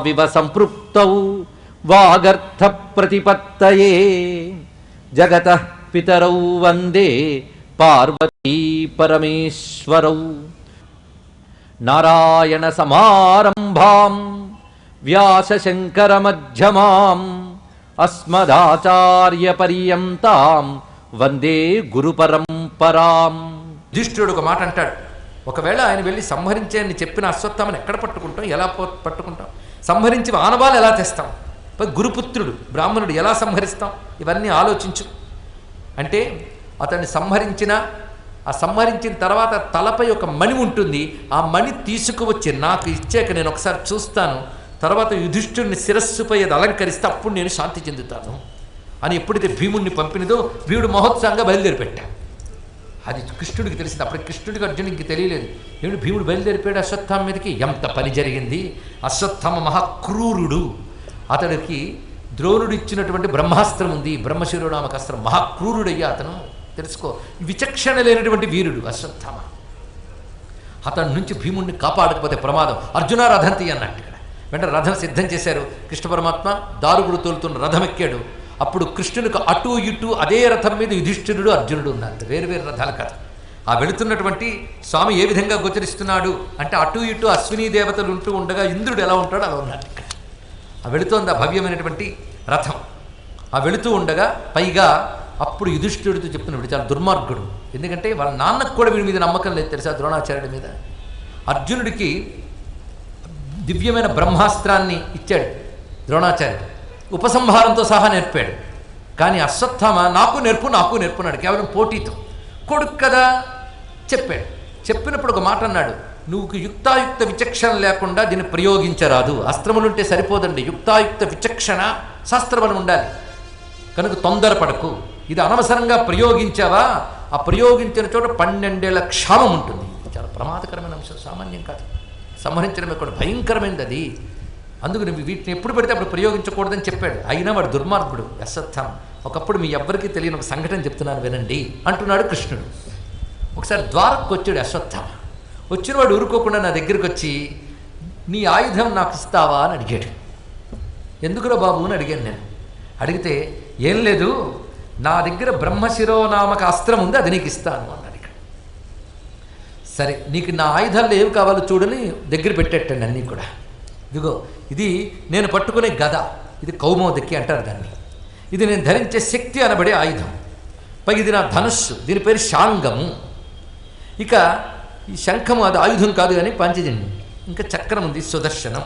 వాగర్థావివ సంపృప్తౌ వాగర్థ ప్రతిపత్తయే జగత పితరౌ వందే పార్వతీ పరమేశ్వరౌ. నారాయణ సమారంభాం వ్యాసశంకరమధ్యమాం అస్మదాచార్య పర్యంతాం వందే గురు పరంపరాం ఒక మాట అంటాడు ఒకవేళ ఆయన వెళ్ళి సంహరించేయని చెప్పిన అశ్వత్థామని ఎక్కడ పట్టుకుంటాం ఎలా పో- పట్టుకుంటాం? సంహరించి ఆనవాలు ఎలా తెస్తాం? పై గురుపుత్రుడు బ్రాహ్మణుడు ఎలా సంహరిస్తాం? ఇవన్నీ ఆలోచించు. అంటే అతన్ని సంహరించిన ఆ సంహరించిన తర్వాత తలపై ఒక మణి ఉంటుంది. ఆ మణి తీసుకువచ్చి నాకు ఇచ్చాక నేను ఒకసారి చూస్తాను. తర్వాత యుధిష్ఠుడిని శిరస్సుపై అది అలంకరిస్తే అప్పుడు నేను శాంతి చెందుతాను అని ఎప్పుడైతే భీముణ్ణి పంపినదో భీముడు మహోత్సవంగా బయలుదేరిపెట్టాను అది కృష్ణుడికి తెలిసింది. అప్పుడు కృష్ణుడికి అర్జునుడికి తెలియలేదు. ఏమిటి? భీముడు బయలుదేరిపోయాడు. అశ్వత్థామ మీదకి ఎంత పని జరిగింది? అశ్వత్థామ మహాక్రూరుడు. అతడికి ద్రోణుడు ఇచ్చినటువంటి బ్రహ్మాస్త్రం ఉంది. బ్రహ్మశిరోనామక అస్త్రం మహాక్రూరుడయ్యా అతను. తెలుసుకో. విచక్షణ లేనటువంటి వీరుడు అశ్వత్థామ. అతని నుంచి భీముడిని కాపాడకపోతే ప్రమాదం. అర్జున రథంతి అన్నట్టు ఇక్కడ. వెంటనే రథం సిద్ధం చేశారు. కృష్ణ పరమాత్మ దారుగుడు తోలుతున్న రథం ఎక్కాడు. అప్పుడు కృష్ణునికి అటు ఇటు అదే రథం మీద యుధిష్ఠిరుడు అర్జునుడు ఉన్నారు. వేరు వేరు రథాల కథ ఆ వెళుతున్నటువంటి స్వామి ఏ విధంగా గోచరిస్తున్నాడు అంటే అటు ఇటు అశ్వినీ దేవతలు ఉంటూ ఉండగా ఇంద్రుడు ఎలా ఉంటాడో అలా ఉన్నాడు ఇక్కడ. ఆ వెళుతోంది ఆ భవ్యమైనటువంటి రథం. ఆ వెళుతూ ఉండగా పైగా అప్పుడు యుధిష్ఠుడితో చెప్తున్నాడు వీడు చాలా దుర్మార్గుడు. ఎందుకంటే వాళ్ళ నాన్నకు కూడా వీడి మీద నమ్మకం లేదు తెలుసా ద్రోణాచార్యుడి మీద? అర్జునుడికి దివ్యమైన బ్రహ్మాస్త్రాన్ని ఇచ్చాడు ద్రోణాచార్యుడు. ఉపసంహారంతో సహా నేర్పాడు. కానీ అశ్వత్థామ నాకు నేర్పు నాకు నేర్పున్నాడు కేవలం పోటీతో. కొడుకు కదా? చెప్పాడు. చెప్పినప్పుడు ఒక మాట అన్నాడు. నువ్వు యుక్తాయుక్త విచక్షణ లేకుండా దీన్ని ప్రయోగించరాదు. అస్త్రములుంటే సరిపోదండి. యుక్తాయుక్త విచక్షణ శాస్త్రబలం ఉండాలి. కనుక తొందరపడకు. ఇది అనవసరంగా ప్రయోగించావా? ఆ ప్రయోగించిన చోట పన్నెండేళ్ళ క్షామం ఉంటుంది. చాలా ప్రమాదకరమైన అంశం. సామాన్యం కాదు. సంహరించడమే కూడా భయంకరమైనది అది. అందుకు వీటిని ఎప్పుడు పెడితే అప్పుడు ప్రయోగించకూడదని చెప్పాడు. అయినా వాడు దుర్మార్గుడు. అశ్వత్థం ఒకప్పుడు మీ ఎవ్వరికీ తెలియని ఒక సంఘటన చెప్తున్నాను వినండి అంటున్నాడు కృష్ణుడు. ఒకసారి ద్వారకు వచ్చాడు అశ్వత్థామ వచ్చిన వాడు ఊరుకోకుండా నా దగ్గరికి వచ్చి నీ ఆయుధం నాకు ఇస్తావా? అని అడిగాడు. ఎందుకురా బాబు? అని అడిగాను నేను. అడిగితే ఏం లేదు నా దగ్గర బ్రహ్మశిరోనామక అస్త్రం ఉంది అది నీకు ఇస్తాను అన్నాడు ఇక్కడ. సరే నీకు నా ఆయుధాలు ఏవి కావాలో చూడని దగ్గర పెట్టేటండి అన్నీ కూడా. ఇదిగో ఇది నేను పట్టుకునే గద. ఇది కౌమోదకి అంటారు దాన్ని. ఇది నేను ధరించే శక్తి అనబడే ఆయుధం. పైగా ఇది నా ధనుస్సు. దీని పేరు శాంగము. ఇక ఈ శంఖము అది ఆయుధం కాదు కానీ పంచజన్యం. ఇంకా చక్రం ఉంది సుదర్శనం.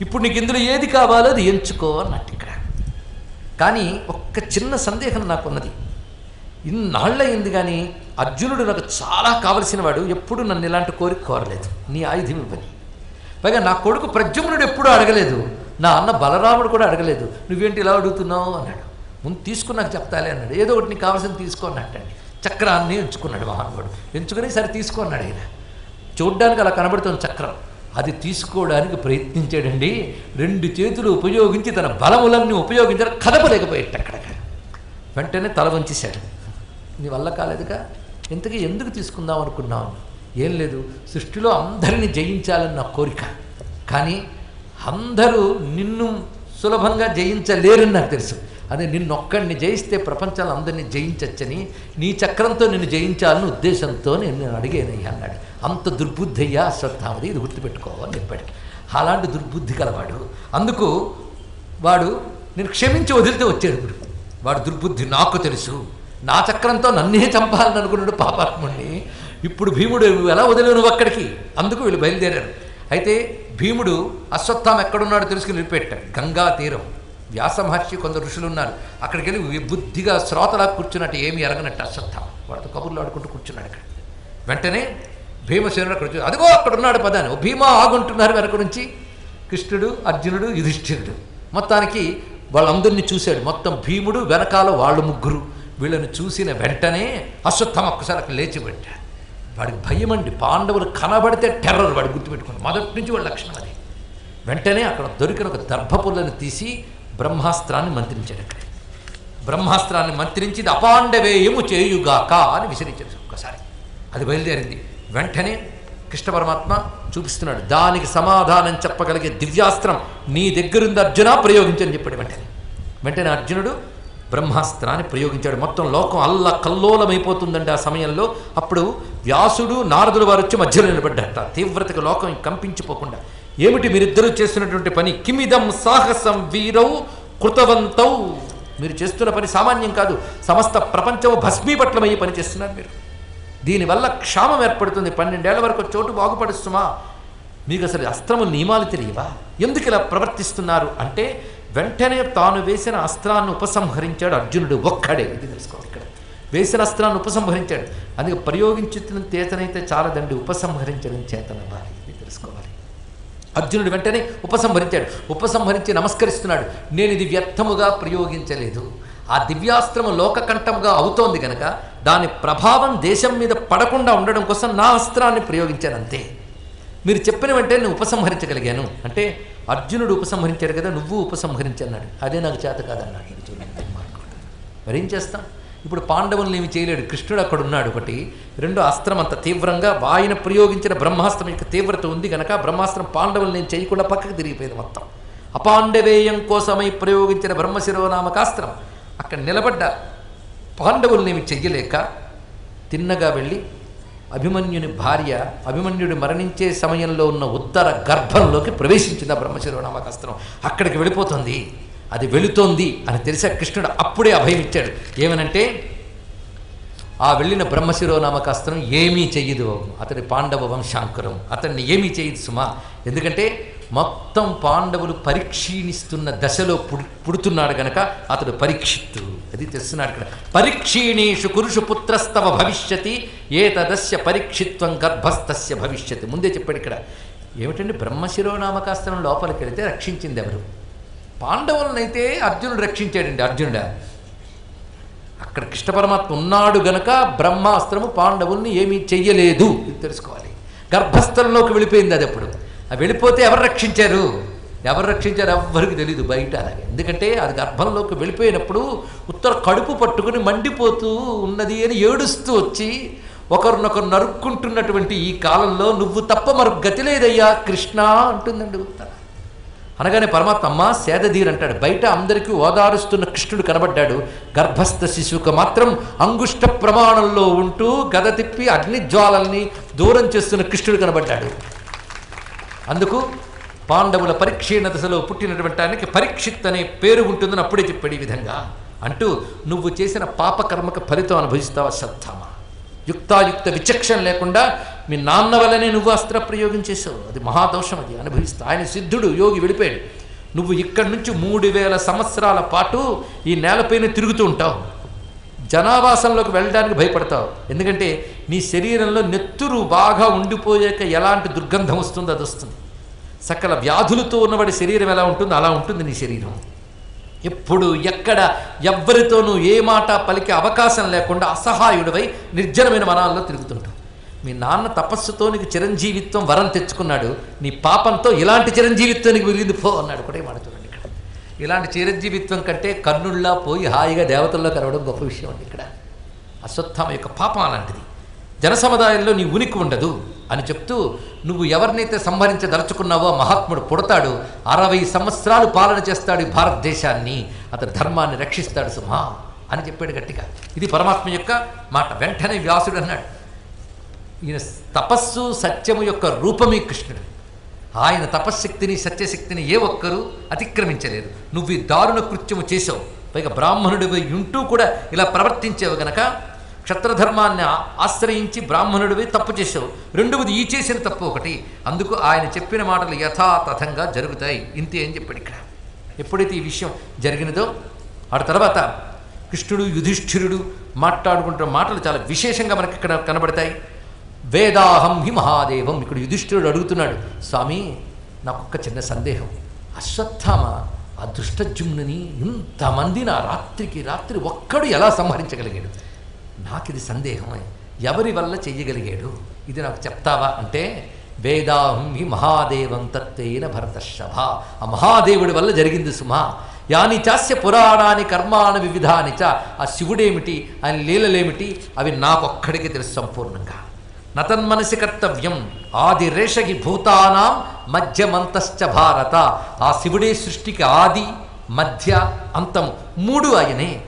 ఇప్పుడు నీకు ఇందులో ఏది కావాలో అది ఎంచుకో అన్నట్టు ఇక్కడ. కానీ ఒక్క చిన్న సందేహం నాకున్నది. ఇన్నాళ్ళయింది కానీ అర్జునుడు నాకు చాలా కావలసిన వాడు ఎప్పుడు నన్ను ఇలాంటి కోరిక కోరలేదు. నీ ఆయుధం ఇవ్వని. పైగా నా కొడుకు ప్రజ్యుమ్నుడు ఎప్పుడూ అడగలేదు. నా అన్న బలరాముడు కూడా అడగలేదు. నువ్వేంటి ఇలా అడుగుతున్నావు? అన్నాడు. ముందు తీసుకుని నాకు చెప్తాలే అన్నాడు. ఏదో ఒకటి నీకు కావాల్సింది తీసుకో అన్నట్టండి చక్రాన్ని ఎంచుకున్నాడు మహానుభావుడు. ఎంచుకుని సరే తీసుకున్నాడు ఆయన చూడ్డానికి అలా కనబడుతుంది చక్రం. అది తీసుకోవడానికి ప్రయత్నించాడండి. రెండు చేతులు ఉపయోగించి తన బలములన్నీ ఉపయోగించారు కదపలేకపోయాడు అక్కడ. వెంటనే తల వంచేశాడు. నీ వల్ల కాలేదుగా? ఇంతకీ ఎందుకు తీసుకుందాం అనుకున్నావు? ఏం లేదు. సృష్టిలో అందరిని జయించాలన్న కోరిక. కానీ అందరూ నిన్ను సులభంగా జయించలేరని నాకు తెలుసు. అదే నిన్నొక్కడిని జయిస్తే ప్రపంచాలు అందరినీ జయించచ్చని నీ చక్రంతో నిన్ను జయించాలని ఉద్దేశంతో నేను నేను అడిగానయ్యా అన్నాడు. అంత దుర్బుద్ధి అయ్యా అశ్వత్థామది ఇది గుర్తుపెట్టుకోవాలని చెప్పాడు. అలాంటి దుర్బుద్ధి కలవాడు అందుకు వాడు నేను క్షమించి వదిలితే వచ్చాడు ఇప్పుడు. వాడు దుర్బుద్ధి నాకు తెలుసు. నా చక్రంతో నన్నే చంపాలని అనుకున్నాడు పాపాత్ముడిని ఇప్పుడు భీముడు ఎలా వదిలేవు నువ్వు అక్కడికి? అందుకు వీళ్ళు బయలుదేరారు. అయితే భీముడు అశ్వత్థామ ఎక్కడున్నాడో తెలుసుకుని నిలిపెట్టాడు. గంగా తీరం. వ్యాసమహర్షి కొందరు ఋషులు ఉన్నారు అక్కడికి వెళ్ళి విబుద్ధిగా శ్రోతలా కూర్చున్నట్టు ఏమి ఎరగనట్టు అశ్వత్థామ. వాడితో కబుర్లు ఆడుకుంటూ కూర్చున్నాడు అక్కడ. వెంటనే భీమసేనుడు అక్కడ అదిగో అక్కడ ఉన్నాడు పదాన్ని భీమా ఆగుంటున్నారు వెనక నుంచి. కృష్ణుడు అర్జునుడు యుధిష్ఠిరుడు. మొత్తానికి వాళ్ళందరినీ చూశాడు. మొత్తం భీముడు వెనకాల వాళ్ళు ముగ్గురు. వీళ్ళని చూసిన వెంటనే అశ్వత్థం ఒక్కసారి అక్కడ లేచి పెట్టాడు వాడికి భయం అండి పాండవులు కనబడితే టెర్రర్ వాడు గుర్తుపెట్టుకున్నాడు మొదటి నుంచి వాడి లక్షణం అది. వెంటనే అక్కడ దొరికిన ఒక దర్భపుల్లని తీసి బ్రహ్మాస్త్రాన్ని మంత్రించాడు అక్కడ. బ్రహ్మాస్త్రాన్ని మంత్రించి అపాండవేయము చేయుగాక అని విసిరించాడు ఒక్కసారి. అది బయలుదేరింది. వెంటనే కృష్ణ పరమాత్మ చూపిస్తున్నాడు. దానికి సమాధానం చెప్పగలిగే దివ్యాస్త్రం నీ దగ్గరుంది అర్జున ప్రయోగించని చెప్పాడు వెంటనే. వెంటనే అర్జునుడు బ్రహ్మాస్త్రాన్ని ప్రయోగించాడు. మొత్తం లోకం అల్ల కల్లోలమైపోతుందండి ఆ సమయంలో. అప్పుడు వ్యాసుడు నారదుడు వారు వచ్చి మధ్యలో నిలబడ్డట తీవ్రతకు లోకం కంపించిపోకుండా. ఏమిటి మీరిద్దరూ చేస్తున్నటువంటి పని? కిమిదం సాహసం వీరౌ కృతవంతౌ. మీరు చేస్తున్న పని సామాన్యం కాదు. సమస్త ప్రపంచము భస్మీపట్లమయ్యి పని చేస్తున్నారు మీరు. దీనివల్ల క్షామం ఏర్పడుతుంది. పన్నెండేళ్ళ వరకు చోటు బాగుపడుస్తుమా? మీకు అసలు అస్త్రము నియమాలు తెలియవా? ఎందుకు ఇలా ప్రవర్తిస్తున్నారు? అంటే వెంటనే తాను వేసిన అస్త్రాన్ని ఉపసంహరించాడు అర్జునుడు ఒక్కడే. ఇది తెలుసుకోవాలి ఇక్కడ. వేసిన అస్త్రాన్ని ఉపసంహరించాడు. అందుకే ప్రయోగించుతున్న చేతనైతే చాలదండి ఉపసంహరించడం చేతనవ్వాలి ఇది తెలుసుకోవాలి. అర్జునుడు వెంటనే ఉపసంహరించాడు. ఉపసంహరించి నమస్కరిస్తున్నాడు. నేను ఇది వ్యర్థముగా ప్రయోగించలేదు. ఆ దివ్యాస్త్రము లోకకంఠముగా అవుతోంది గనక దాని ప్రభావం దేశం మీద పడకుండా ఉండడం కోసం నా అస్త్రాన్ని ప్రయోగించాను అంతే. మీరు చెప్పిన వెంటనే నేను ఉపసంహరించగలిగాను. అంటే అర్జునుడు ఉపసంహరించాడు కదా నువ్వు ఉపసంహరించన్నాడు. అదే నాకు చేత కాదన్నాడు. ఇది చూడండి మరేం చేస్తాం? ఇప్పుడు పాండవులను ఏమి చేయలేడు. కృష్ణుడు అక్కడ ఉన్నాడు ఒకటి. రెండో అస్త్రం అంత తీవ్రంగా ఆయన ప్రయోగించిన బ్రహ్మాస్త్రం యొక్క తీవ్రత ఉంది కనుక బ్రహ్మాస్త్రం పాండవులు నేను చేయకుండా పక్కకు తిరిగిపోయింది మొత్తం. అపాండవేయం కోసమై ప్రయోగించిన బ్రహ్మశిరోనామకాస్త్రం. అక్కడ నిలబడ్డ పాండవులనేమి చెయ్యలేక తిన్నగా వెళ్ళి అభిమన్యుని భార్య అభిమన్యుడు మరణించే సమయంలో ఉన్న ఉత్తర గర్భంలోకి ప్రవేశించింది ఆ బ్రహ్మశిరోనామకాస్త్రం అక్కడికి వెళ్ళిపోతుంది. అది వెళుతోంది అని తెలిసా కృష్ణుడు అప్పుడే అభయం ఇచ్చాడు. ఏమనంటే ఆ వెళ్ళిన బ్రహ్మశిరోనామకాస్త్రం ఏమీ చెయ్యదు అతడి పాండవ వంశాంకురం. అతన్ని ఏమీ చేయదు సుమా. ఎందుకంటే మొత్తం పాండవులు పరీక్షీణిస్తున్న దశలో పుడు పుడుతున్నాడు గనక అతడు పరీక్షిత్తు అది తెలుస్తున్నాడు ఇక్కడ. పరీక్షీణీషు కురుషు పుత్రస్తవ భవిష్యతి ఏతదస్య పరీక్షిత్వం గర్భస్థస్య భవిష్యతి. ముందే చెప్పాడు ఇక్కడ. ఏమిటండి బ్రహ్మశిరోనామకాస్త్రం లోపలికి వెళితే రక్షించింది ఎవరు పాండవులనైతే అర్జునుడు రక్షించాడండి అర్జునుడా. అక్కడ కృష్ణ పరమాత్మ ఉన్నాడు గనక బ్రహ్మాస్త్రము పాండవుల్ని ఏమీ చెయ్యలేదు. ఇది తెలుసుకోవాలి. గర్భస్థలంలోకి వెళ్ళిపోయింది అది అప్పుడు. అది వెళ్ళిపోతే ఎవరు రక్షించారు? ఎవరు రక్షించారు ఎవ్వరికి తెలియదు బయట. అలాగే ఎందుకంటే అది గర్భంలోకి వెళ్ళిపోయినప్పుడు ఉత్తర కడుపు పట్టుకుని మండిపోతూ ఉన్నది అని ఏడుస్తూ వచ్చి ఒకరినొకరు నరుక్కుంటున్నటువంటి ఈ కాలంలో నువ్వు తప్ప మరొక గతి లేదయ్యా కృష్ణ అంటుందండి ఉత్తర. అనగానే పరమాత్మ అమ్మ సేదధీర్ అంటాడు బయట అందరికీ ఓదారుస్తున్న కృష్ణుడు కనబడ్డాడు. గర్భస్థ శిశువుకు మాత్రం అంగుష్ట ప్రమాణంలో ఉంటూ గద తిప్పి అగ్నిజ్వాలల్ని దూరం చేస్తున్న కృష్ణుడు కనబడ్డాడు. అందుకు పాండవుల పరీక్షీణ దశలో పుట్టినటువంటి ఆయనకి పరీక్షిత్ అనే పేరు ఉంటుందని అప్పుడే చెప్పాడు ఈ విధంగా. అంటూ నువ్వు చేసిన పాపకర్మక ఫలితం అనుభవిస్తావా సత్తామా? యుక్తాయుక్త విచక్షణ లేకుండా మీ నాన్న వల్లనే నువ్వు అస్త్ర ప్రయోగం చేసావు అది మహాదోషం అది అనుభవిస్తా. ఆయన సిద్ధుడు యోగి వెళ్ళిపోయాడు నువ్వు ఇక్కడి నుంచి మూడు వేల సంవత్సరాల పాటు ఈ నేలపైన తిరుగుతూ ఉంటావు. జనావాసంలోకి వెళ్ళడానికి భయపడతావు. ఎందుకంటే నీ శరీరంలో నెత్తురు బాగా ఉండిపోయాక ఎలాంటి దుర్గంధం వస్తుందో అది వస్తుంది. సకల వ్యాధులతో ఉన్నవాడి శరీరం ఎలా ఉంటుందో అలా ఉంటుంది నీ శరీరం. ఎప్పుడు ఎక్కడ ఎవ్వరితోనూ ఏ మాట పలికే అవకాశం లేకుండా అసహాయుడివై నిర్జనమైన వనాల్లో తిరుగుతుంటావు. మీ నాన్న తపస్సుతో నీకు చిరంజీవిత్వం వరం తెచ్చుకున్నాడు నీ పాపంతో ఇలాంటి చిరంజీవిత్వం నీకు విరిగింది పో అన్నాడు. కూడా మాట చూడండి ఇక్కడ. ఇలాంటి చిరంజీవిత్వం కంటే కర్ణుల్లా పోయి హాయిగా దేవతల్లో కలవడం గొప్ప విషయం అండి ఇక్కడ. అశ్వత్థామ యొక్క పాపం అలాంటిది. జనసముదాయంలో నీ ఉనికి ఉండదు అని చెప్తూ నువ్వు ఎవరినైతే సంహరించదలుచుకున్నావో మహాత్ముడు పుడతాడు అరవై సంవత్సరాలు పాలన చేస్తాడు ఈ భారతదేశాన్ని అతడు ధర్మాన్ని రక్షిస్తాడు సుమా అని చెప్పాడు గట్టిగా. ఇది పరమాత్మ యొక్క మాట. వెంటనే వ్యాసుడు అన్నాడు ఈయన తపస్సు సత్యము యొక్క రూపమే కృష్ణుడు. ఆయన తపశ్శక్తిని సత్యశక్తిని ఏ ఒక్కరూ అతిక్రమించలేరు నువ్వు ఈ దారుణ కృత్యము చేసావు పైగా బ్రాహ్మణుడివై ఉంటూ కూడా ఇలా ప్రవర్తించేవు గనక క్షత్రధర్మాన్ని ఆశ్రయించి బ్రాహ్మణుడివి తప్పు చేశావు. రెండవది ఈ చేసిన తప్పు ఒకటి. అందుకు ఆయన చెప్పిన మాటలు యథాతథంగా జరుగుతాయి. ఇంతే అని చెప్పాడు ఇక్కడ. ఎప్పుడైతే ఈ విషయం జరిగినదో ఆ తర్వాత కృష్ణుడు యుధిష్ఠిరుడు మాట్లాడుకుంటున్న మాటలు చాలా విశేషంగా మనకి ఇక్కడ కనబడతాయి. వేదాహం హి మహాదేవం. ఇక్కడ యుధిష్ఠిరుడు అడుగుతున్నాడు స్వామి నాకు ఒక్క చిన్న సందేహం. అశ్వత్థామ ఆ ఇంతమంది నా రాత్రికి రాత్రి ఒక్కడు ఎలా సంహరించగలిగాడు? నాకు ఇది సందేహమే. ఎవరి వల్ల చెయ్యగలిగాడు? ఇది నాకు చెప్తావా అంటే వేదాహం హి మహాదేవం తత్తేన భరతశభ ఆ మహాదేవుడి వల్ల జరిగింది సుమా. యాని చాస్య పురాణాని కర్మాణ వివిధాని చ. ఆ శివుడేమిటి? ఆయన లీలలేమిటి? అవి నాకొక్కడికి తెలుసు సంపూర్ణంగా. నతన్మనసి కర్తవ్యం. ఆది రేషగి భూతానాం మధ్యమంతశ్చ భారత. ఆ శివుడే సృష్టికి ఆది మధ్య అంతం మూడు ఆయనే.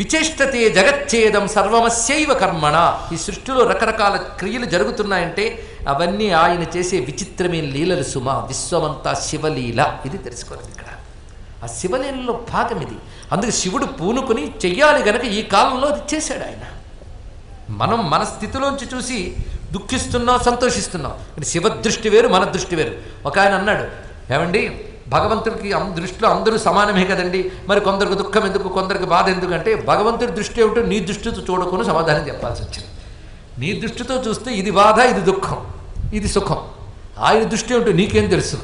విచేష్టతే జగచ్ఛేదం సర్వమస్యైవ కర్మణ. ఈ సృష్టిలో రకరకాల క్రియలు జరుగుతున్నాయంటే అవన్నీ ఆయన చేసే విచిత్రమైన లీలలు సుమ. విశ్వమంతా శివలీల. ఇది తెలుసుకోవాలి ఇక్కడ. ఆ శివలీలలో భాగం ఇది. అందుకే శివుడు పూనుకొని చెయ్యాలి గనక ఈ కాలంలో అది చేశాడు ఆయన. మనం మన స్థితిలోంచి చూసి దుఃఖిస్తున్నాం సంతోషిస్తున్నాం. శివ దృష్టి వేరు మన దృష్టి వేరు. ఒక ఆయన అన్నాడు ఏమండి? భగవంతుడికి అం- దృష్టిలో అందరూ సమానమే కదండి. మరి కొందరికి దుఃఖం ఎందుకు కొందరికి బాధ ఎందుకు అంటే భగవంతుడి దృష్టి ఏమిటో నీ దృష్టితో చూడకుండా సమాధానం చెప్పాల్సి వచ్చింది నీ దృష్టితో చూస్తే ఇది బాధ ఇది దుఃఖం ఇది సుఖం. ఆయన దృష్టి ఏమిటో నీకేం తెలుసు?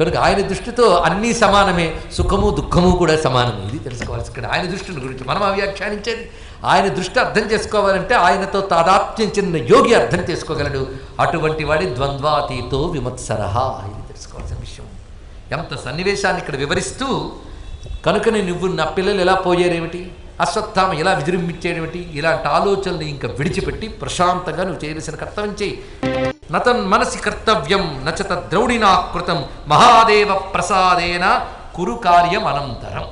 కనుక ఆయన దృష్టితో అన్నీ సమానమే సుఖము దుఃఖము కూడా సమానమే. ఇది తెలుసుకోవాల్సి ఇక్కడ ఆయన దృష్టిని గురించి మనం వ్యాఖ్యానించేది. ఆయన దృష్టి అర్థం చేసుకోవాలంటే ఆయనతో తాదాత్మ్యం చెందిన యోగి అర్థం చేసుకోగలడు. అటువంటి వాడి ద్వంద్వాతీతో విమత్సరహ ఇది ఎంత సన్నివేశాన్ని ఇక్కడ వివరిస్తూ కనుకనే నువ్వు నా పిల్లలు ఎలా పోయారేమిటి అశ్వత్థామ ఎలా విజృంభించేదేమిటి? ఇలాంటి ఆలోచనలు ఇంకా విడిచిపెట్టి ప్రశాంతంగా నువ్వు చేయవలసిన కర్తవ్యం చేయి. నతన్ మనసి కర్తవ్యం నచత ద్రౌడినాకృతం మహాదేవ ప్రసాదేన కురు కార్యం అనంతరం.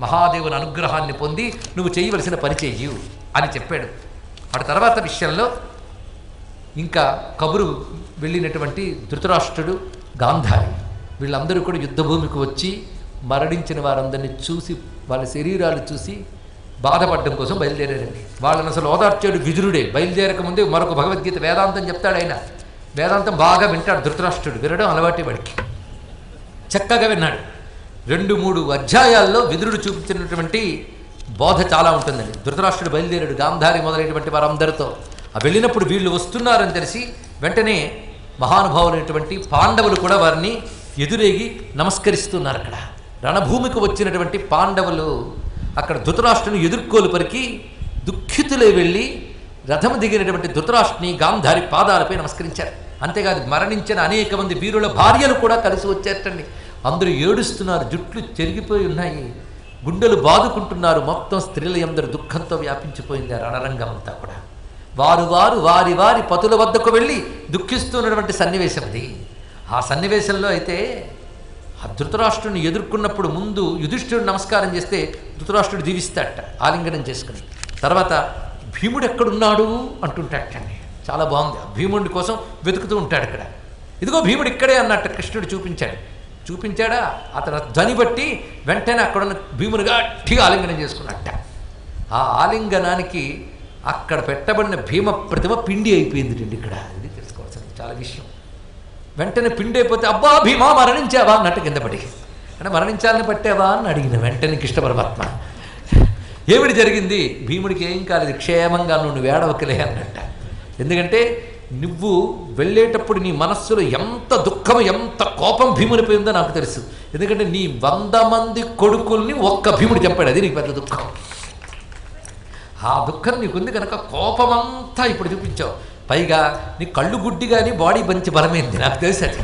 మహాదేవుని అనుగ్రహాన్ని పొంది నువ్వు చేయవలసిన పని చెయ్యు అని చెప్పాడు. అటు తర్వాత విషయంలో ఇంకా కబురు వెళ్ళినటువంటి ధృతరాష్ట్రుడు గాంధారి. వీళ్ళందరూ కూడా యుద్ధభూమికి వచ్చి మరణించిన వారందరినీ చూసి వాళ్ళ శరీరాలు చూసి బాధపడడం కోసం బయలుదేరారండి. వాళ్ళని అసలు ఓదార్చాడు విదురుడే. బయలుదేరక ముందే మరొక భగవద్గీత వేదాంతం చెప్తాడు ఆయన. వేదాంతం బాగా వింటాడు ధృతరాష్ట్రుడు. వినడం అలవాటే వాడికి. చక్కగా విన్నాడు. రెండు మూడు అధ్యాయాల్లో విదురుడు చూపించినటువంటి బోధ చాలా ఉంటుందండి. ధృతరాష్ట్రుడు బయలుదేరాడు గాంధారి మొదలైనటువంటి వారందరితో. ఆ వెళ్ళినప్పుడు వీళ్ళు వస్తున్నారని తెలిసి వెంటనే మహానుభావులైనటువంటి పాండవులు కూడా వారిని ఎదురేగి నమస్కరిస్తున్నారు అక్కడ. రణభూమికి వచ్చినటువంటి పాండవులు అక్కడ ధృతరాష్ట్రుని ఎదుర్కోలుపరికి దుఃఖితులే వెళ్ళి రథం దిగినటువంటి ధృతరాష్ట్రుని గాంధారి పాదాలపై నమస్కరించారు. అంతేకాదు మరణించిన అనేక మంది వీరుల భార్యలు కూడా కలిసి వచ్చేటండి. అందరూ ఏడుస్తున్నారు జుట్లు చెరిగిపోయి ఉన్నాయి గుండెలు బాదుకుంటున్నారు మొత్తం స్త్రీల అందరూ దుఃఖంతో వ్యాపించిపోయింది ఆ రణరంగం అంతా కూడా. వారు వారు వారి వారి పతుల వద్దకు వెళ్ళి దుఃఖిస్తున్నటువంటి సన్నివేశం అది. ఆ సన్నివేశంలో అయితే ఆ ధృతరాష్ట్రుని ఎదుర్కొన్నప్పుడు ముందు యుధిష్ఠుడు నమస్కారం చేస్తే ధృతరాష్ట్రుడు దీవిస్తాడట ఆలింగనం చేసుకుని. తర్వాత భీముడు ఎక్కడున్నాడు అంటుంటాడటండి చాలా బాగుంది. ఆ భీముడి కోసం వెతుకుతూ ఉంటాడు ఇక్కడ. ఇదిగో భీముడు ఇక్కడే అన్నట్టు కృష్ణుడు చూపించాడు. చూపించాడా? అతను ధ్వని బట్టి వెంటనే అక్కడున్న భీముని గట్టిగా ఆలింగనం చేసుకున్నట్ట. ఆ ఆలింగనానికి అక్కడ పెట్టబడిన భీమ ప్రతిమ పిండి అయిపోయింది ఇక్కడ. ఇది తెలుసుకోవాల్సింది. చాలా విషయం. వెంటనే పిండి అయిపోతే అబ్బా భీమా మరణించావా? అన్నట్టు కింద పడి అంటే మరణించాలని పట్టావా అని అడిగిన వెంటనే కృష్ణ పరమాత్మ ఏమిటి జరిగింది? భీముడికి ఏం కాలేదు క్షేమంగా నువ్వు వేడవకలే అన్నట్ట. ఎందుకంటే నువ్వు వెళ్ళేటప్పుడు నీ మనస్సులో ఎంత దుఃఖం ఎంత కోపం భీమునిపై ఉందో నాకు తెలుసు. ఎందుకంటే నీ వంద మంది కొడుకుల్ని ఒక్క భీముడు చెప్పాడు అది నీకు పెద్ద దుఃఖం. ఆ దుఃఖం నీకుంది కనుక కోపమంతా ఇప్పుడు చూపించావు. పైగా నీ కళ్ళు గుడ్డి కానీ బాడీ మంచి బలమైంది నాకు తెలుసు అది.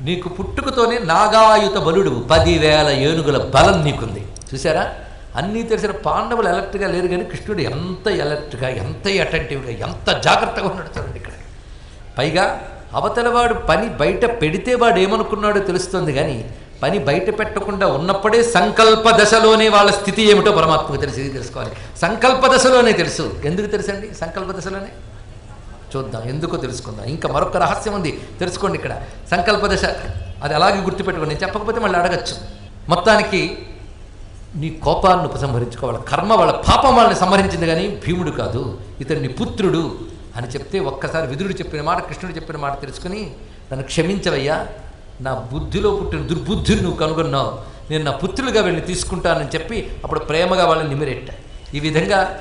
నీకు పుట్టుకతోనే నాగాయుత బలుడు పదివేల ఏనుగుల బలం నీకుంది. చూసారా అన్నీ తెలిసిన పాండవులు ఎలర్ట్గా లేరు కానీ కృష్ణుడు ఎంత ఎలర్ట్గా ఎంత అటెంటివ్గా ఎంత జాగ్రత్తగా ఉన్నాడు చూడండి ఇక్కడ. పైగా అవతలవాడు పని బయట పెడితే వాడు ఏమనుకున్నాడో తెలుస్తుంది కానీ పని బయట పెట్టకుండా ఉన్నప్పుడే సంకల్ప దశలోనే వాళ్ళ స్థితి ఏమిటో పరమాత్మకు తెలిసి తెలుసుకోవాలి. సంకల్ప దశలోనే తెలుసు. ఎందుకు తెలుసండి? సంకల్ప దశలోనే? చూద్దాం. ఎందుకో తెలుసుకుందాం. ఇంకా మరొక రహస్యం ఉంది. తెలుసుకోండి ఇక్కడ. సంకల్ప దశ. అది అలాగే గుర్తుపెట్టుకోండి. నేను చెప్పకపోతే మళ్ళీ అడగచ్చు. మొత్తానికి నీ కోపాన్ని ఉపసంహరించుకోవాలి. కర్మ వాళ్ళ పాపం వాళ్ళని సంహరించింది కానీ భీముడు కాదు. ఇతను పుత్రుడు అని చెప్తే ఒక్కసారి విదురుడు చెప్పిన మాట కృష్ణుడు చెప్పిన మాట తెలుసుకుని నన్ను క్షమించవయ్యా. నా బుద్ధిలో పుట్టిన దుర్బుద్ధిని నువ్వు కనుగొన్నావు. నేను నా పుత్రులుగా వెళ్ళి తీసుకుంటానని చెప్పి అప్పుడు ప్రేమగా వాళ్ళని నిమిరెట్ట. ఈ విధంగా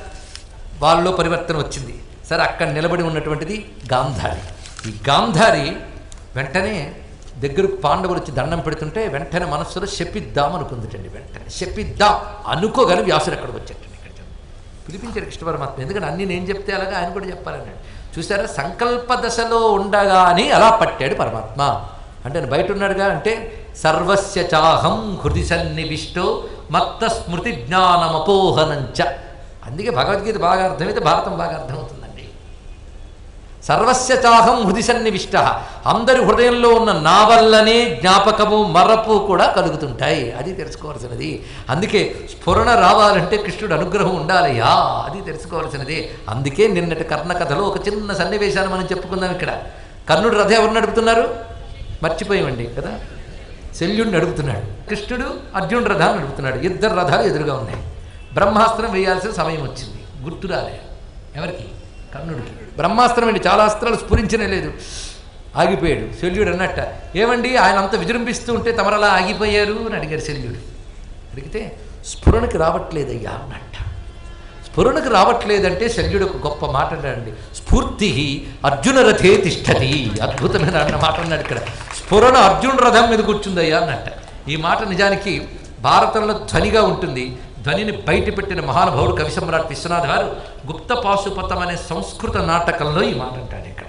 వాళ్ళలో పరివర్తన వచ్చింది. సరే అక్కడ నిలబడి ఉన్నటువంటిది గాంధారి. ఈ గాంధారి వెంటనే దగ్గరకు పాండవులు వచ్చి దండం పెడుతుంటే వెంటనే మనస్సులో శపిద్దాం అనుకుందిటండి వెంటనే. శపిద్దాం. అనుకోగానే వ్యాసుడు అక్కడికి వచ్చేటండి ఇక్కడ పిలిపించారు కృష్ణ పరమాత్మ ఎందుకంటే అన్ని నేను చెప్తే అలాగా ఆయన కూడా చెప్పాలన్నాడు. చూసారా సంకల్ప దశలో ఉండగాని అలా పట్టాడు పరమాత్మ. అంటే బయట ఉన్నాడుగా అంటే సర్వస్య చాహం హృది సన్నివిష్టో మత్త స్మృతి జ్ఞానమపోహనంచ. అందుకే భగవద్గీత బాగా అర్థమైతే భారతం బాగా అర్థమవుతుంది. సర్వస్య చాహం హృది సన్నివిష్ట. అందరి హృదయంలో ఉన్న నా వల్లనే జ్ఞాపకము మరపు కూడా కలుగుతుంటాయి. అది తెలుసుకోవాల్సినది. అందుకే స్ఫురణ రావాలంటే కృష్ణుడు అనుగ్రహం ఉండాలయ్యా. అది తెలుసుకోవాల్సినది. అందుకే నిన్నటి కర్ణ కథలో ఒక చిన్న సన్నివేశాన్ని మనం చెప్పుకుందాం ఇక్కడ. కర్ణుడు రథ ఎవరు నడుపుతున్నారు మర్చిపోయామండి కదా? శల్యుడిని అడుగుతున్నాడు. కృష్ణుడు అర్జునుడు రథాన్ని నడుపుతున్నాడు ఇద్దరు రథాలు ఎదురుగా ఉన్నాయి. బ్రహ్మాస్త్రం వేయాల్సిన సమయం వచ్చింది. గుర్తు రాలే. ఎవరికి? కర్ణుడికి. బ్రహ్మాస్త్రం అండి చాలా అస్త్రాలు స్ఫురించనే లేదు. ఆగిపోయాడు. శల్యుడు అన్నట్ట ఏమండి ఆయన అంత విజృంభిస్తూ ఉంటే తమరలా ఆగిపోయారు? అని అడిగారు శల్యుడు. అడిగితే స్ఫురణకి రావట్లేదయ్యా అన్నట్ట. స్ఫురణకు రావట్లేదంటే శల్యుడు ఒక గొప్ప మాట అన్నాడండి. స్ఫూర్తి అర్జున రథే తిష్టతి. అద్భుతమైన అన్న మాట అన్నాడు ఇక్కడ. స్ఫురణ అర్జున రథం మీద కూర్చుందయ్యా అన్నట్ట. ఈ మాట నిజానికి భారతంలో ధ్వనిగా ఉంటుంది. ధ్వనిని బయటపెట్టిన మహానుభావుడు కవి సమ్రాట్ విశ్వనాథ్ గారు గుప్త పాశుపతం అనే సంస్కృత నాటకంలో ఈ మాట అంటాడు ఇక్కడ.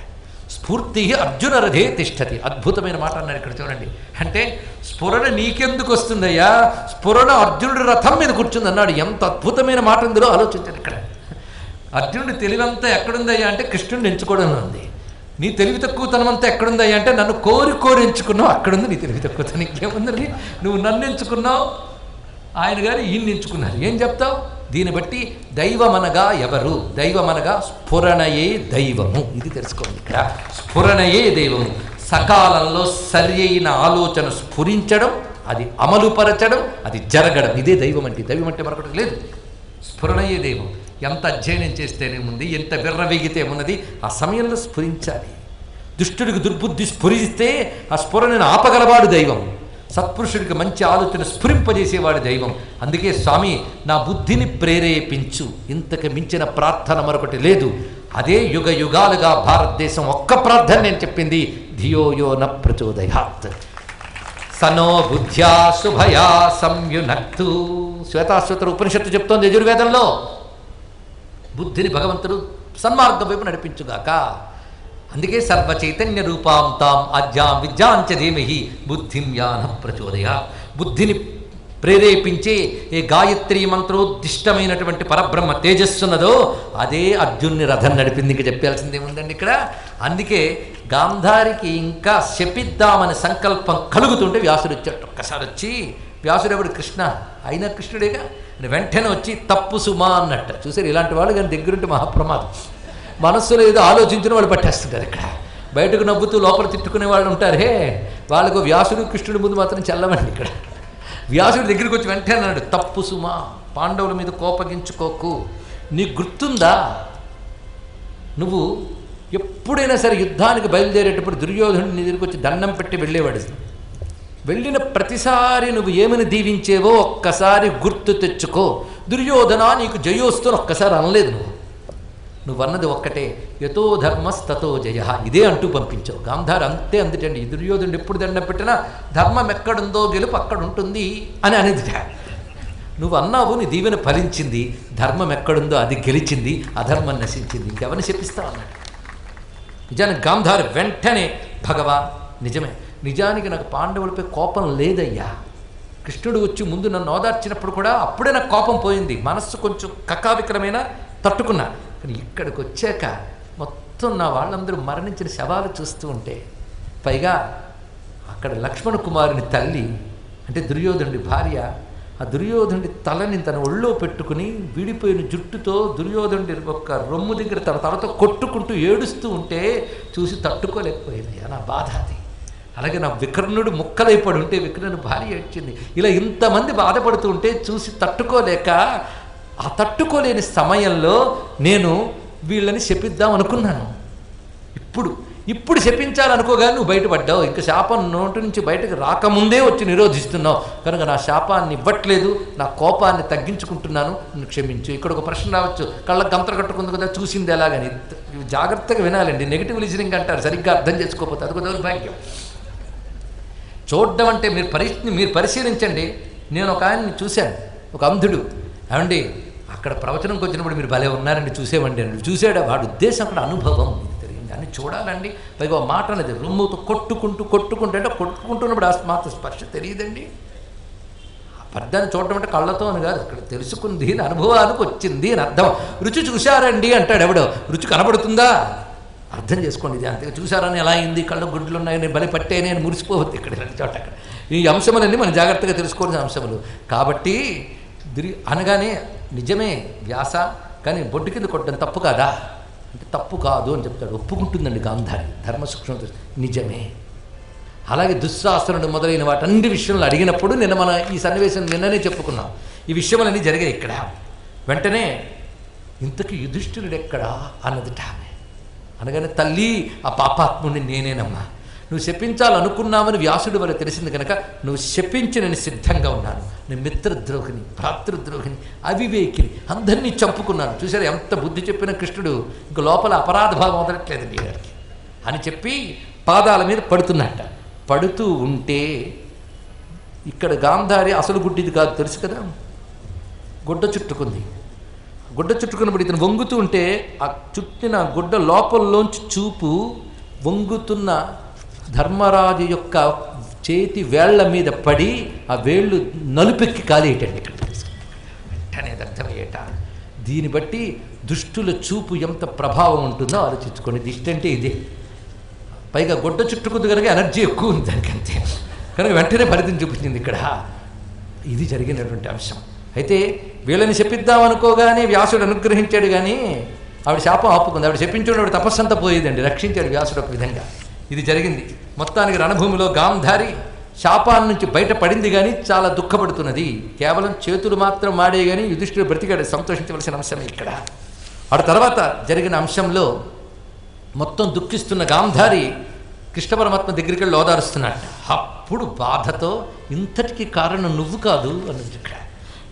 స్ఫూర్తి అర్జున రథే తిష్టతి. అద్భుతమైన మాట అన్నాడు ఇక్కడ చూడండి. అంటే స్ఫురణ నీకెందుకు వస్తుందయ్యా? స్ఫురణ అర్జునుడి రథం మీద కూర్చుంది అన్నాడు. ఎంత అద్భుతమైన మాట ఉందో ఆలోచించాను ఇక్కడ. అర్జునుడి తెలివంతా ఎక్కడుందయ్యా అంటే కృష్ణుడిని ఎంచుకోవడంలో ఉంది. నీ తెలివి తక్కువతనమంతా ఎక్కడుందయ్యా అంటే నన్ను కోరి కోరి ఎంచుకున్నావు. అక్కడుంది నీ తెలివి తక్కువతనం ఇంకేముందండి? నువ్వు నన్ను ఎంచుకున్నావు. ఆయన గారు ఈయన్ని ఎంచుకున్నారు. ఏం చెప్తావు? దీన్ని బట్టి దైవమనగా ఎవరు? దైవమనగా స్ఫురణయే దైవము. ఇది తెలుసుకోండి ఇక్కడ. స్ఫురణయే దైవము. సకాలంలో సరి అయిన ఆలోచన స్ఫురించడం అది అమలుపరచడం అది జరగడం. ఇదే దైవం అంటే. దైవం అంటే మరొకటి లేదు. స్ఫురణయే దైవం. ఎంత అధ్యయనం చేస్తేనేముంది ఎంత విర్రవేగితే ఉన్నది ఆ సమయంలో స్ఫురించాలి. దుష్టుడికి దుర్బుద్ధి స్ఫురిస్తే ఆ స్ఫురణను ఆపగలవాడు దైవం. సత్పురుషుడికి మంచి ఆలోచన స్ఫురింపజేసేవాడు దైవం. అందుకే స్వామి నా బుద్ధిని ప్రేరేపించు. ఇంతకు మించిన ప్రార్థన మరొకటి లేదు. అదే యుగ యుగాలుగా భారతదేశం ఒక్క ప్రార్థన నేను చెప్పింది ధియోయో న ప్రచోదయాత్. సనో బుద్ధ్యా శుభయా సంయునక్తు. శ్వేతాశ్వతర ఉపనిషత్తు చెప్తోంది యజుర్వేదంలో. బుద్ధిని భగవంతుడు సన్మార్గం వైపు నడిపించుగాక. అందుకే సర్వ చైతన్య రూపాం తాం అద్యాం విద్యాంచ ధీమహి. బుద్ధిం యాన ప్రచోదయ. బుద్ధిని ప్రేరేపించే ఏ గాయత్రి మంత్రోద్దిష్టమైనటువంటి పరబ్రహ్మ తేజస్సున్నదో అదే అర్జున్ని రథం నడిపింది. ఇంకా చెప్పాల్సింది ఏముందండి ఇక్కడ? అందుకే గాంధారికి ఇంకా శపిద్దామనే సంకల్పం కలుగుతుంటే వ్యాసుడు వచ్చాడు. ఒక్కసారి వచ్చి వ్యాసుడెవడు కృష్ణ? అయినా కృష్ణుడేగా? వెంటనే వచ్చి తప్పు సుమా అన్నట్ట. చూసారు ఇలాంటి వాళ్ళు కానీ దగ్గరుంటే మహాప్రమాదం. మనస్సులో ఏదో ఆలోచించిన వాళ్ళు పట్టేస్తుంటారు ఇక్కడ. బయటకు నవ్వుతూ లోపల తిట్టుకునే వాళ్ళు ఉంటారే. వాళ్ళకు వ్యాసుడు కృష్ణుడి ముందు మాత్రం చెల్లమండి ఇక్కడ. వ్యాసుడి దగ్గరికి వచ్చి వెంటనే అన్నాడు తప్పు సుమా పాండవుల మీద కోపగించుకోకు. నీకు గుర్తుందా? నువ్వు ఎప్పుడైనా సరే యుద్ధానికి బయలుదేరేటప్పుడు దుర్యోధనుడిని దగ్గరికి వచ్చి దండం పెట్టి వెళ్ళేవాడు. వెళ్ళిన ప్రతిసారి నువ్వు ఏమని దీవించేవో ఒక్కసారి గుర్తు తెచ్చుకో. దుర్యోధన నీకు జయోస్తుని ఒక్కసారి అనలేదు నువ్వు. నువ్వు అన్నది ఒక్కటే. యతో ధర్మస్తతో జయ. ఇదే అంటూ పంపించావు. గాంధార్ అంతే అందుటండి. ఈ దుర్యోధనుడు ఎప్పుడు దండం పెట్టినా ధర్మం ఎక్కడుందో గెలుపు అక్కడ ఉంటుంది అని అనేది నువ్వు అన్నావు నీ దీవెన ఫలించింది. ధర్మం ఎక్కడుందో అది గెలిచింది. అధర్మం నశించింది. ఇంకెవరిని చెప్పిస్తావు అన్నాడు నిజానికి గాంధార్ వెంటనే భగవా నిజమే. నిజానికి నాకు పాండవులపై కోపం లేదయ్యా. కృష్ణుడు వచ్చి ముందు నన్ను ఓదార్చినప్పుడు కూడా అప్పుడే నాకు కోపం పోయింది. మనస్సు కొంచెం కకావికరమైన తట్టుకున్నా. కానీ ఇక్కడికి వచ్చాక మొత్తం నా వాళ్ళందరూ మరణించిన శవాలు చూస్తూ ఉంటే పైగా అక్కడ లక్ష్మణ కుమారుని తల్లి అంటే దుర్యోధనుడి భార్య ఆ దుర్యోధనుడి తలని తన ఒళ్ళో పెట్టుకుని విడిపోయిన జుట్టుతో దుర్యోధనుడి ఒక్క రొమ్ము దగ్గర తన తలతో కొట్టుకుంటూ ఏడుస్తూ ఉంటే చూసి తట్టుకోలేకపోయింది. నా బాధ అది. అలాగే నా వికర్ణుడు ముక్కలైపడి ఉంటే వికర్ణుని భార్య ఏడ్చింది. ఇలా ఇంతమంది బాధపడుతూ ఉంటే చూసి తట్టుకోలేక ఆ తట్టుకోలేని సమయంలో నేను వీళ్ళని శపిద్దాం అనుకున్నాను. ఇప్పుడు ఇప్పుడు శపించాలనుకోగానే నువ్వు బయటపడ్డావు. ఇంకా శాపం నోటి నుంచి బయటకు రాకముందే వచ్చి నిరోధిస్తున్నావు. కనుక నా శాపాన్ని ఇవ్వట్లేదు నా కోపాన్ని తగ్గించుకుంటున్నాను. నువ్వు క్షమించు. ఇక్కడ ఒక ప్రశ్న రావచ్చు. కళ్ళ గంతలు కట్టుకుంది కదా చూసింది ఎలాగని. జాగ్రత్తగా వినాలండి. నెగిటివ్ లిజనింగ్ అంటారు. సరిగ్గా అర్థం చేసుకోకపోతే అది దౌర్భాగ్యం. చూడడం అంటే మీరు పరి మీరు పరిశీలించండి. నేను ఒక ఆయన్ని చూశాను. ఒక అంధుడు. ఏమండి? అక్కడ ప్రవచనంకి వచ్చినప్పుడు మీరు భలే ఉన్నారండి చూసేవండి అండి చూసాడు? వాడి ఉద్దేశం అక్కడ అనుభవం ఇది తెలియండి అని చూడాలండి. పైగా మాట అనేది రొమ్ముతో కొట్టుకుంటూ కొట్టుకుంటూ అంటే కొట్టుకుంటున్నప్పుడు ఆ మాత్రం స్పర్శ తెలియదండి. అర్థాన్ని చూడటం అంటే కళ్ళతో అని కాదు. అక్కడ తెలుసుకుంది అనుభవానికి వచ్చింది అని అర్థం. రుచి చూశారండి అంటాడు ఎవడో. రుచి కనబడుతుందా? అర్థం చేసుకోండి ఇది అంతే. చూసారని ఎలా అయింది? కళ్ళు గుడ్లు ఉన్నాయి. నేను బలి పట్టే నేను మురిసిపోవద్దు ఇక్కడ చోట అక్కడ. ఈ అంశములన్నీ మనం జాగ్రత్తగా తెలుసుకోవాల్సిన అంశములు. కాబట్టి అనగానే నిజమే వ్యాస కానీ బొడ్డు కింద కొట్టడం తప్పు కాదా? అంటే తప్పు కాదు అని చెప్తాడు. ఒప్పుకుంటుందండి గాంధారి. ధర్మ సూక్ష్మ నిజమే. అలాగే దుశ్శాసనుడు మొదలైన వాటన్ని విషయంలో అడిగినప్పుడు నిన్న మన ఈ సన్నివేశం నిన్ననే చెప్పుకున్నాం. ఈ విషయములన్నీ జరిగాయి ఇక్కడ. వెంటనే ఇంతకీ యుధిష్ఠిరుడు ఎక్కడా అన్నదిట ఆమె అనగానే తల్లి ఆ పాపాత్ముడిని నేనేనమ్మా. నువ్వు శపించాలనుకున్నావని వ్యాసుడి వల్ల తెలిసింది కనుక నువ్వు శపించి నేను సిద్ధంగా ఉన్నాను. నేను మిత్రద్రోహిని భ్రాతృద్రోహిని అవివేకిని అందరినీ చంపుకున్నాను. చూసారు ఎంత బుద్ధి చెప్పిన కృష్ణుడు? ఇంక లోపల అపరాధ భావం వదలట్లేదండి గారికి అని చెప్పి పాదాల మీద పడుతున్నట్ట. పడుతూ ఉంటే ఇక్కడ గాంధారి అసలు గుడ్డిది కాదు తెలుసు కదా? గుడ్డ చుట్టుకుంది. గుడ్డ చుట్టుకున్నప్పుడు ఇతను వంగుతూ ఉంటే ఆ చుట్టిన గుడ్డ లోపల్లోంచి చూపు వంగుతున్న ధర్మరాజు యొక్క చేతి వేళ్ళ మీద పడి ఆ వేళ్ళు నలుపెక్కి కాలేయటండి. ఇక్కడ వెంటనే అర్థమయ్యేట దీన్ని బట్టి దుష్టుల చూపు ఎంత ప్రభావం ఉంటుందో ఆలోచించుకోండి. దిష్టి అంటే ఇదే. పైగా గుడ్డ చుట్టుకుంది కనుక ఎనర్జీ ఎక్కువ ఉంది దానికంతే కనుక వెంటనే ఫలితం చూపించింది ఇక్కడ. ఇది జరిగినటువంటి అంశం. అయితే వీళ్ళని చెప్పిద్దామనుకోగానే వ్యాసుడు అనుగ్రహించాడు కానీ ఆవిడ శాపం ఆపుకుంది. ఆవిడ చెప్పించుకుని ఆవిడ తపస్సంతా పోయేదండి. రక్షించాడు వ్యాసుడు ఒక విధంగా. ఇది జరిగింది. మొత్తానికి రణభూమిలో గాంధారి శాపాన్ని నుంచి బయటపడింది కానీ చాలా దుఃఖపడుతున్నది. కేవలం చేతులు మాత్రం మాడే కానీ యుధిష్ఠుడు బ్రతికాడు. సంతోషించవలసిన అంశమే ఇక్కడ. ఆ తర్వాత జరిగిన అంశంలో మొత్తం దుఃఖిస్తున్న గాంధారి కృష్ణ పరమాత్మ దగ్గరికి వెళ్ళి ఓదారుస్తున్నాడు. అప్పుడు బాధతో ఇంతటికి కారణం నువ్వు కాదు అన్నది ఇక్కడ.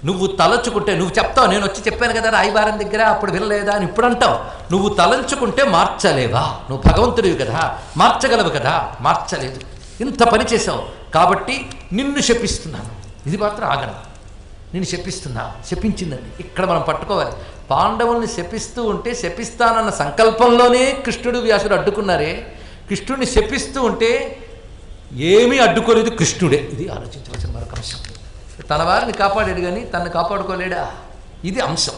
నువ్వు తలచుకుంటే నువ్వు చెప్తావు నేను వచ్చి చెప్పాను కదా రాయిబారం దగ్గర అప్పుడు వినలేదా అని ఇప్పుడు అంటావు. నువ్వు తలంచుకుంటే మార్చలేవా? నువ్వు భగవంతుడివి కదా మార్చగలవు కదా మార్చలేదు. ఇంత పని చేసావు కాబట్టి నిన్ను శపిస్తున్నాను. ఇది మాత్రం ఆగను నేను శపిస్తున్నా శపించిందండి ఇక్కడ మనం పట్టుకోవాలి. పాండవుల్ని శపిస్తూ ఉంటే శపిస్తానన్న సంకల్పంలోనే కృష్ణుడు వ్యాసుడు అడ్డుకున్నారే. కృష్ణుడిని శపిస్తూ ఉంటే ఏమీ అడ్డుకోలేదు కృష్ణుడే. ఇది ఆలోచించవలసిన మరొక అంశం. తన వారిని కాపాడాడు కానీ తనను కాపాడుకోలేడా? ఇది అంశం.